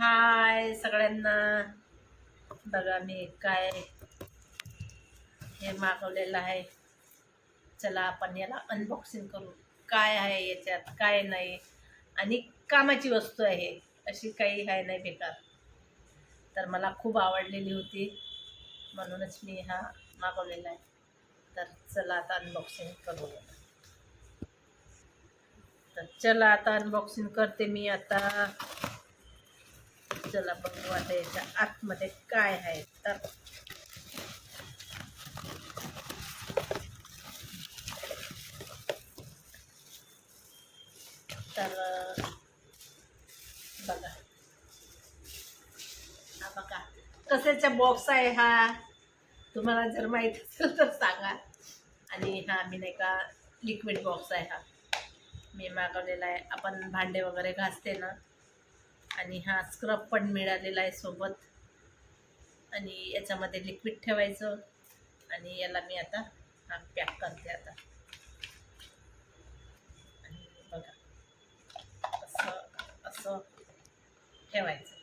हाय सगळ्यांना. बघा मी काय हे मागवलेलं आहे. चला आपण याला अनबॉक्सिंग करू. काय आहे याच्यात? काय नाही? आणि कामाची वस्तू आहे. अशी काही आहे नाही बेकार. तर मला खूप आवडलेली होती. म्हणूनच मी हा मागवलेला आहे. तर चला आता अनबॉक्सिंग करू. तर चला आता अनबॉक्सिंग करते मी आता. चला बघू आता याच्या आतमध्ये काय आहे तर. तर बघा. हा बघा. कशाचा बॉक्स आहे हा? तुम्हाला जर माहीत असेल तर सांगा. आणि हा मी नाही का लिक्विड बॉक्स आहे हा. मी मागवलेला आहे. आपण भांडे वगैरे घासते ना आणि हा स्क्रब पण मिळालेला आहे सोबत. आणि याच्यामध्ये लिक्विड ठेवायचं. आणि याला मी आता हा पॅक करते आता. आणि बघा असं असं ठेवायचं.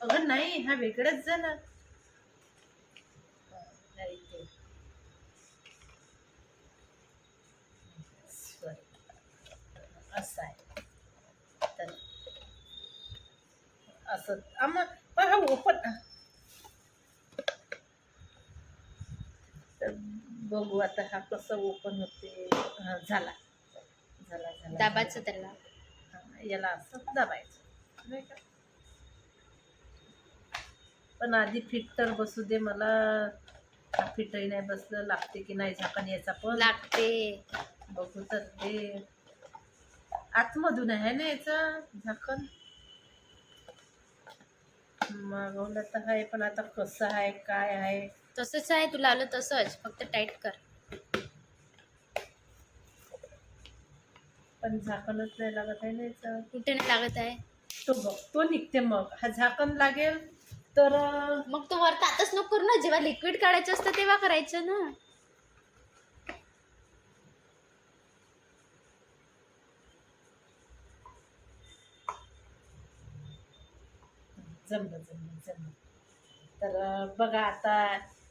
अगं नाही हा वेगळाच झाला हा, हा इथे. Sorry. असं आहे तर असं. आम्हा पण हा ओपन तर बघू आता हा कसं ओपन होते. हा झाला. झाला झाला दाबाचं त्याला? हा, याला असं दाबायचं. नाही का? पण आधी फिट तर बसू दे मला. हा फिटही नाही बसलं. लागते की नाही झाकण याचा पण? लागते. बघू तर ते आतमधून आहे ना याचं झाकण? मागवलं तर आहे पण आता कसं आहे काय आहे? तसंच आहे तुला आलं तसंच. फक्त टाईट कर. पण झाकणच नाही लागत आहे ना याचं. कुठे नाही लागत आहे? तो बघ तो निघते मग. हा झाकण लागेल तर अं, मग तो वरता आताच नको करू ना. जेव्हा लिक्विड काढायचं असतं तेव्हा करायचं ना. जमलं जमलं जमलं. तर बघा आता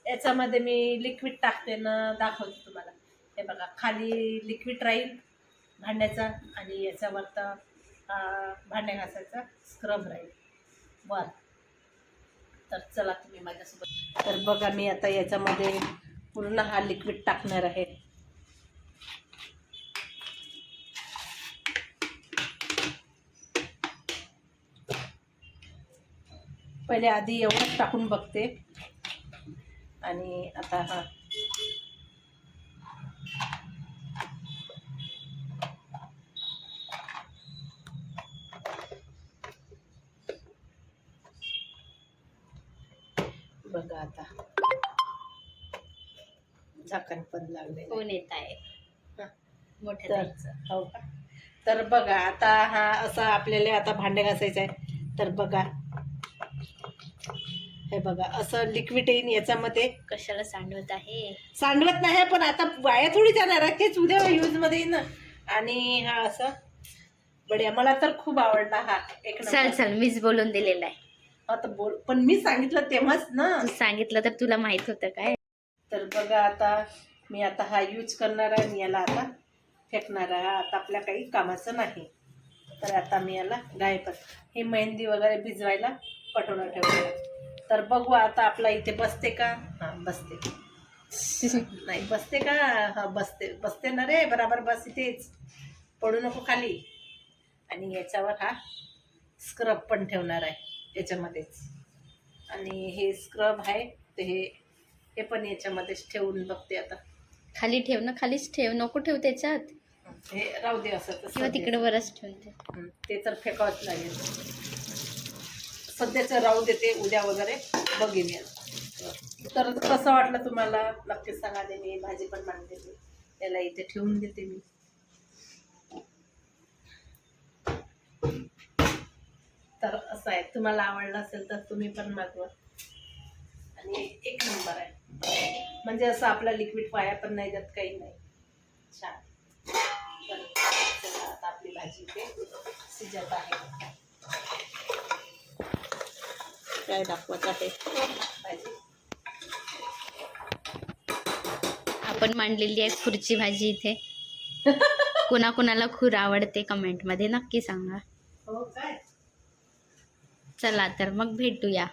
याच्यामध्ये मी लिक्विड टाकते ना दाखवते तुम्हाला. हे बघा खाली लिक्विड राहील भांड्याचा आणि याच्यावर तर भांड्या घासायचा स्क्रब राहील. वर तर चला तुम्ही माझ्यासोबत. तर बघा मी आता याच्यामध्ये पूर्ण हा लिक्विड टाकणार आहे. पहिले आधी एवढंच टाकून बघते. आणि आता हा. बघा आता. झाकण पण लागले कोण येत आहे. मोठ्या. हो का? तर बघा आता हा असा आपल्याला आता भांडे घासायचं आहे. तर बघा हे बघा असं लिक्विड येईन याच्यामध्ये कशाला सांडवत आहे? सांडवत नाही पण आता वाया थोडी जाणार आहे. तेच उद्या यूजमध्ये येईन. आणि हा असं बढिया. मला तर खूप आवडला हा एक चल नंबर चल मीच बोलून दिलेला आहे. आता बोल पण मी सांगितलं तेव्हाच ना. तू सांगितलं तर तुला माहीत होतं काय? तर बघा आता मी आता हा यूज करणार आहे. आणि याला आता फेकणार आहे. हा आता आपल्या काही कामाचं नाही. तर आता मी याला गाय कर हे मेहंदी वगैरे भिजवायला कटोरा ठेवलेला. तर बघू आता आपला इथे बसते का? हां बसते. नाही बसते का? हा बसते. बसते ना रे बराबर बस इथेच. पडू नको खाली. आणि याच्यावर हा स्क्रब पण ठेवणार आहे याच्यामध्येच. आणि हे स्क्रब आहे ते हे हे पण याच्यामध्येच ठेवून बघते आता. खाली ठेव ना खालीच ठेव. नको ठेव त्याच्यात. हे राहू दे असं तसं किंवा. तिकडे वरच ठेवून ते तर फेकावंच लागेल. सध्याचं राहू देते उद्या वगैरे बघेन तर कसं वाटलं तुम्हाला? नक्कीच सांगा दे मी भाजी पण मांडते त्याला इथे ठेवून देते मी. तर असं आहे तुम्हाला आवडलं असेल तर तुम्ही पण मागवा. आणि एक नंबर आहे. म्हणजे असं आपला लिक्विड वाया पण नाही जात काही नाही. छान. तर आता आपली भाजी इथे शिजत आहे. काय दाखवत आहे. आपण मांडलेली आहे खुर्ची भाजी इथे. कुणाकुणाला खूर आवडते कमेंटमध्ये नक्की सांगा. हो चला तर मग भेटूया.